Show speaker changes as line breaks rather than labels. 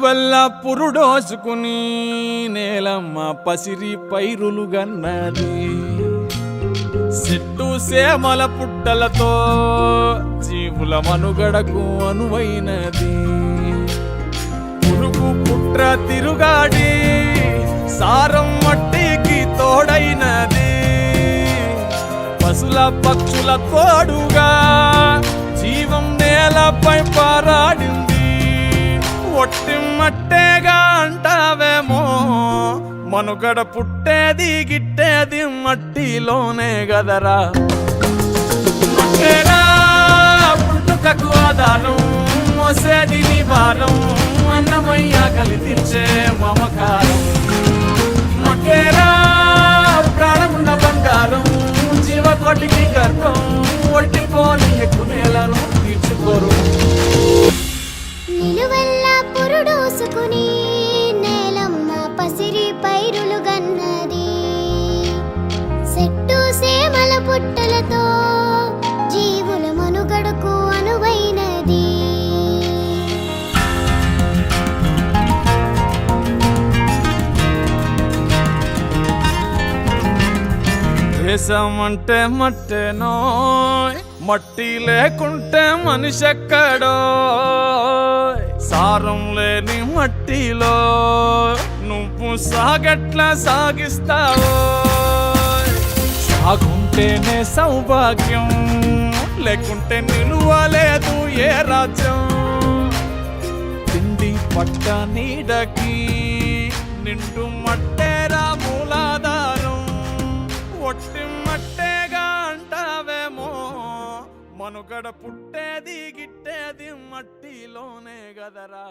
వల్ల పురుడోసుకుని నేలమ్మ పసిరి పైరులు గన్నది. చెట్టు సేమల పుట్టలతో జీవుల మనుగడకు అనువైనది. పురుగు పుట్ర తిరుగాడి సారం మట్టికి తోడైనది. పశుల పక్షుల తోడుగా జీవం నేలపై మట్టి మట్టేగా అంటావేమో? మనుగడ పుట్టేది గిట్టేది మట్టిలోనే గదరా. మట్టేరా పుట్టుకకు ఆధారం మోసేది నివారం అన్నమయ్య కలిదించే మమకారం. మట్టేరా ప్రాణమున్న బంగారం జీవకోటికి గర్భం
పురుడోసుకుని నేలమ్మ పసిరి పైరులు గన్నది. చెట్టు సేమల పుట్టలతో జీవుల మనుగడకు అనువైనది.
దేశం అంటే మట్టేనో మట్టి లేకుంటే మనిషి ఎక్కడో సారం లేని మట్టిలో నువ్వు సాగట్లా సాగిస్తావో? సాగుంటేనే సౌభాగ్యం లేకుంటే నిలువలేదు ఏ రాజ్యం? తిండి పట్ట నీడకి నిండు మట్టేరా మూలాధారం ఒట్టి మట్టే మనుగడ పుట్టేది గిట్టేది మట్టిలోనే గదరా.